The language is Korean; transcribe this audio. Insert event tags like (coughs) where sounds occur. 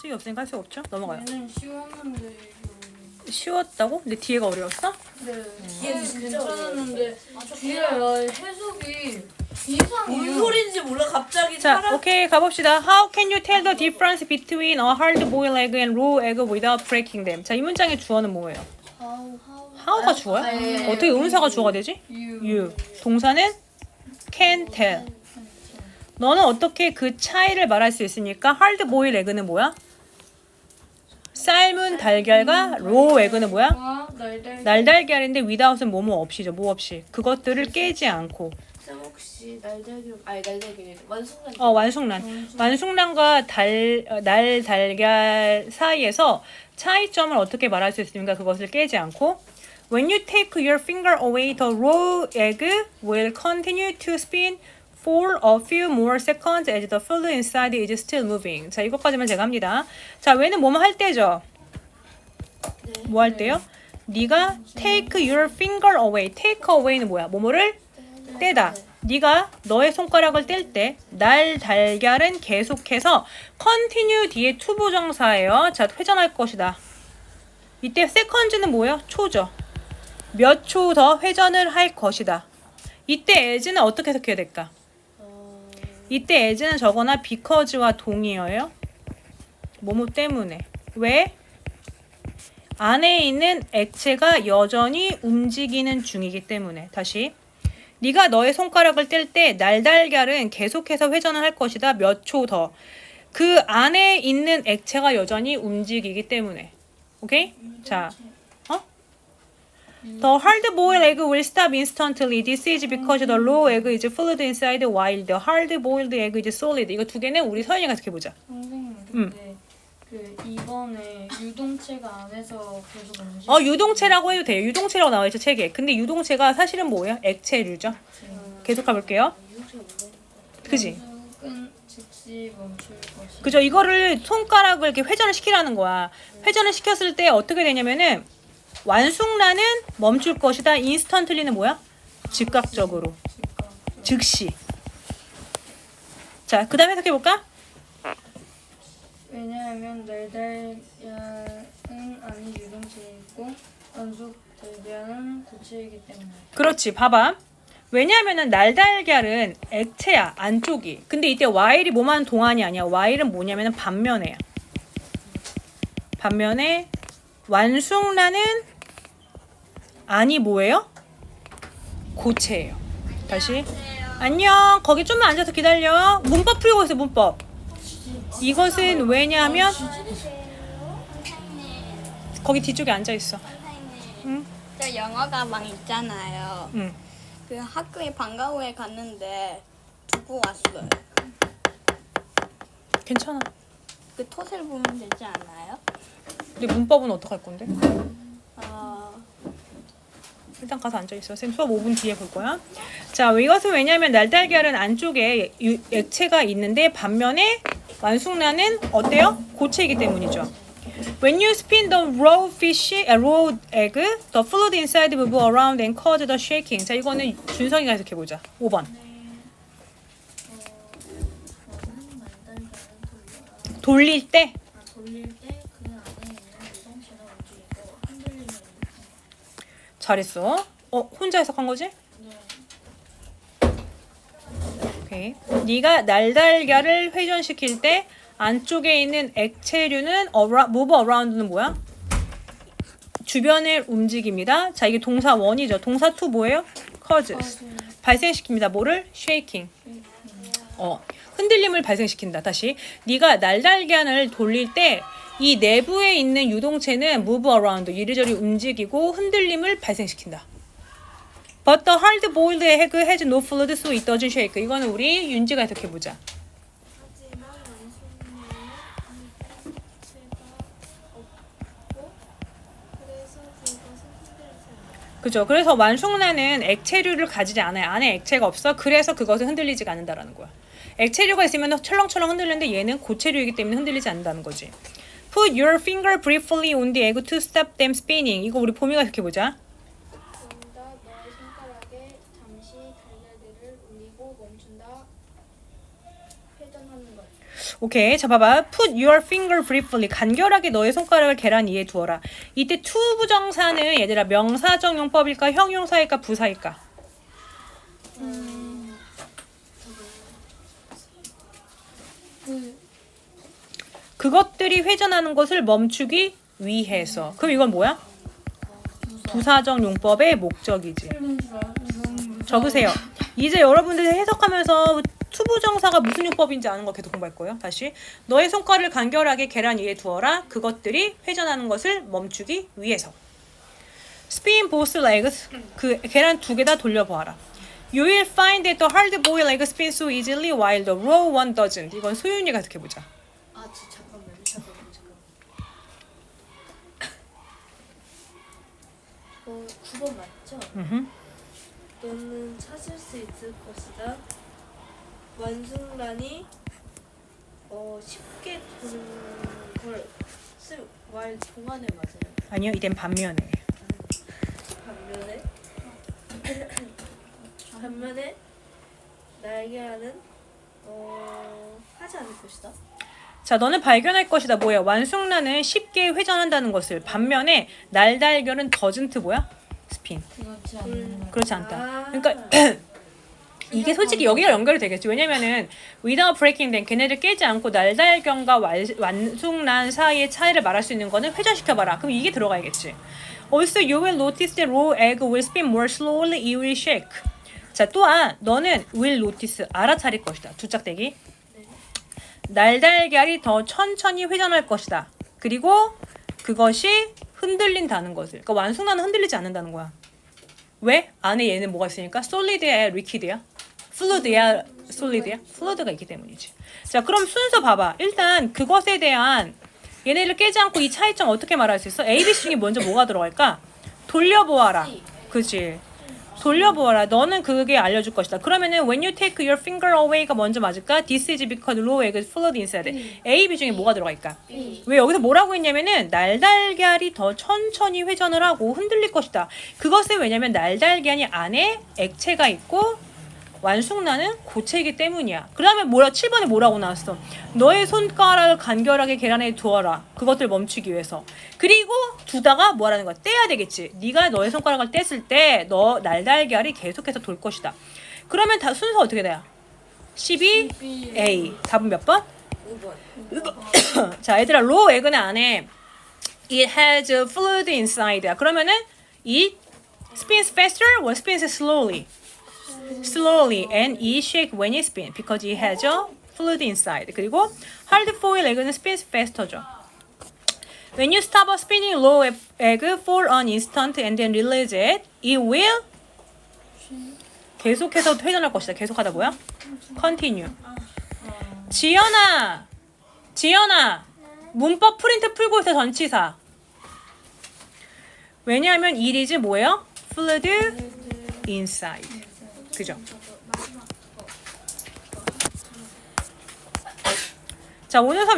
식이 없으니까 할 수 없죠. 넘어가요. 얘는 쉬웠는데. 쉬웠다고? 근데 뒤에가 어려웠어? 네. 뒤에는 진짜 괜찮았는데 뒤에 해석이 이상해요. 뭔 소리인지 몰라 갑자기 자, 사람 오케이 가봅시다. How can you tell the difference between a hard-boiled egg and raw egg without breaking them? 자, 이 문장의 주어는 뭐예요? How, how. how가 주어야? 아, 예, 예. 어떻게 의문사가 주어가 되지? You. you. 동사는 can tell. 너는 어떻게 그 차이를 말할 수 있으니까 hard-boiled egg는 뭐야? 삶은 달걀과 raw egg는 뭐야? 와, 날달. 날달걀인데 without은 뭐뭐 없이죠. 뭐 없이. 그것들을 깨지 않고. 쌤 혹시 날달걀 아니 날달걀이 완숙난 어, 완숙란. 완숙란과 달, 어, 날 달걀 사이에서 차이점을 어떻게 말할 수 있습니까? 그것을 깨지 않고. When you take your finger away, the raw egg will continue to spin for a few more seconds as the fluid inside is still moving. 자, 이것까지만 제가 합니다. 자, 왜는 뭐뭐 할 때죠? 뭐 할 때요? 네가 take your finger away. take away는 뭐야? 뭐뭐를 떼다. 네가 너의 손가락을 뗄 때 날 달걀은 계속해서 continue 뒤에 to 부정사예요. 자, 회전할 것이다. 이때 second는 뭐예요? 초죠. 몇 초 더 회전을 할 것이다. 이때 as는 어떻게 해석해야 될까? 이때 as는 저거나 because와 동의어예요. 뭐뭐 때문에. 왜? 안에 있는 액체가 여전히 움직이는 중이기 때문에. 다시. 네가 너의 손가락을 뗄 때 날달걀은 계속해서 회전을 할 것이다. 몇 초 더. 그 안에 있는 액체가 여전히 움직이기 때문에. 오케이? 자. 어? The hard-boiled egg will stop instantly. This is because the raw egg is fluid inside while the hard-boiled egg is solid. 이거 두 개는 우리 서연이가 어떻게 보자. 선생님, 음. 근데 그 이번에 유동체가 안에서 계속 움직. 어, 유동체라고 해도 돼요. 유동체라고 나와 있죠, 책에. 근데 유동체가 사실은 뭐예요? 액체류죠. 계속 가볼게요. 그지? 끈 즉시 멈출 것이. 그죠? 이거를 손가락을 이렇게 회전을 시키라는 거야. 회전을 시켰을 때 어떻게 되냐면은 완숙란은 멈출 것이다. 인스턴틀리는 뭐야? 즉각적으로. 즉각. 즉시. 자, 그 다음에 해석해 볼까? 왜냐하면 날달걀은 안에 유동체에 있고 원숙 달걀은 고체이기 때문에. 그렇지. 봐봐. 왜냐하면은 날달걀은 액체야 안쪽이. 근데 이때 와일이 뭐만 동안이 아니야. 와일은 뭐냐면은 반면에야. 반면에 완숙란은 아니 뭐예요? 고체예요. 다시. 안녕. 거기 좀만 앉아서 기다려. 문법 풀고 있어 문법. 이것은 왜냐하면 거기 뒤쪽에 앉아 있어. 응? 저 영어 가방 있잖아요. 응. 그 학교에 방과 후에 갔는데 두고 왔어요. 괜찮아. 그 톳을 보면 되지 않아요? 근데 문법은 어떡할 건데? 어, 일단 가서 앉아 있어. 쌤 수업 5분 뒤에 볼 거야. 자, 이것은 왜냐하면 날달걀은 안쪽에 유- 액체가 있는데 반면에 완숙란은 어때요? 고체이기 때문이죠. When you spin the raw fish, 아, raw egg, the fluid inside move around and cause the shaking. 자, 이거는 준성이가 해석해 보자. 5번. 돌릴 때 돌릴 때 그 안에 있는 유동체가 움직이고 흔들리는 잘했어. 어, 혼자 해석한 거지? 네. 오케이. 네가 날달걀을 회전시킬 때 안쪽에 있는 액체류는 move around는 뭐야? 주변을 움직입니다. 자, 이게 동사 원이죠. 동사 투 뭐예요? causes. 발생시킵니다. 뭐를? shaking. 어, 흔들림을 발생시킨다. 다시. 네가 날달걀을 돌릴 때 이 내부에 있는 유동체는 move around, 이리저리 움직이고 흔들림을 발생시킨다. But the hard-boiled egg has no fluid, so it doesn't shake. 이거는 우리 윤지가 해석해 보자. 그죠? 그래서 완숙란은 액체류를 가지지 않아요. 안에 액체가 없어. 그래서 그것은 흔들리지가 않는다라는 거야. 액체류가 있으면 철렁철렁 흔들리는데 얘는 고체류이기 때문에 흔들리지 않는다는 거지. Put your finger briefly on the egg to stop them spinning. 이거 우리 봄이가 해석해 보자. 오케이. 자, 봐봐. Put your finger briefly. 간결하게 너의 손가락을 계란 위에 두어라. 이때 to 부정사는 얘들아 명사적 용법일까, 형용사일까, 부사일까? 그것들이 회전하는 것을 멈추기 위해서. 그럼 이건 뭐야? 부사적 용법의 목적이지. 적으세요. 이제 여러분들이 해석하면서 투부정사가 무슨 용법인지 아는 거 계속 공부할 거예요. 다시 너의 손가락을 간결하게 계란 위에 두어라. 그것들이 회전하는 것을 멈추기 위해서. Spin both legs. 그 계란 두 개 다 돌려 보아라. You will find that the hard boiled egg spins so easily while the raw one doesn't. 이건 소윤이가 해석해 보자. 아, 저, 잠깐만요. 잠깐만요. 잠깐만. 어, 9번 맞죠? 음흠. 너는 찾을 수 있을 것이다. 완승란이 어, 쉽게 도는 걸쓸말 동안에 맞아요. 아니요, 이땐. 반면에 반면에 날개라는 어, 하지 않을 것이다. 자, 너는 발견할 것이다. 뭐야? 완숙란은 쉽게 회전한다는 것을. 반면에 날달결은 더즌트 뭐야? 스핀. 그렇지 그렇지 않다. 아. 그러니까 (clears throat) 이게 솔직히 여기가 연결이 되겠지. 왜냐면은 without breaking them 걔네들 깨지 않고 날달경과 완- 완숙란 사이의 차이를 말할 수 있는 거는 회전시켜봐라. 그럼 이게 들어가야겠지. Also, you will notice that raw egg will spin more slowly. It will shake. 자, 또한 너는 will notice 알아차릴 것이다. 두 짝대기. 날달걀이 더 천천히 회전할 것이다. 그리고 그것이 흔들린다는 것을. 그러니까 완숙란은 흔들리지 않는다는 거야. 왜? 안에 얘는 뭐가 있으니까 솔리드야, 리퀴드야? 플루드야, 솔리드야? 플루드가 있기 때문이지. 자, 그럼 순서 봐봐. 일단 그것에 대한 얘네를 깨지 않고 이 차이점 어떻게 말할 수 있어? A, B, C 중에 먼저 뭐가 들어갈까? 돌려보아라. 그지? 돌려보아라. 너는 그게 알려줄 것이다. 그러면은 when you take your finger away가 먼저 맞을까? This is because raw egg is flooded inside. A, B 중에 뭐가 들어갈까? 왜 여기서 뭐라고 했냐면은 날달걀이 더 천천히 회전을 하고 흔들릴 것이다. 그것은 왜냐면 날달걀이 안에 액체가 있고 완숙란은 고체이기 때문이야. 그 다음에 뭐라 7번에 뭐라고 나왔어? 너의 손가락을 간결하게 계란에 두어라. 그것들 멈추기 위해서. 그리고 두다가 뭐라는 거야? 떼야 되겠지. 네가 너의 손가락을 뗐을 때 너 날달걀이 계속해서 돌 것이다. 그러면 다 순서 어떻게 돼요? 12 A. 답은 몇 번? 5번. (coughs) 자, 얘들아, raw egg는 안에 it has a fluid inside야. 그러면은 it spins faster or spins slowly? Slowly and it shake when it spins because it has a fluid inside. 그리고 hard foil egg는 spins faster죠. When you stop a spinning raw egg for an instant and then release it, it will 계속해서 회전할 것이다. 계속하다 뭐야? continue. 지연아, 지연아, 문법 프린트 풀고 있어 전치사. 왜냐하면 is 뭐예요? fluid inside. 그죠? 자 오늘 수업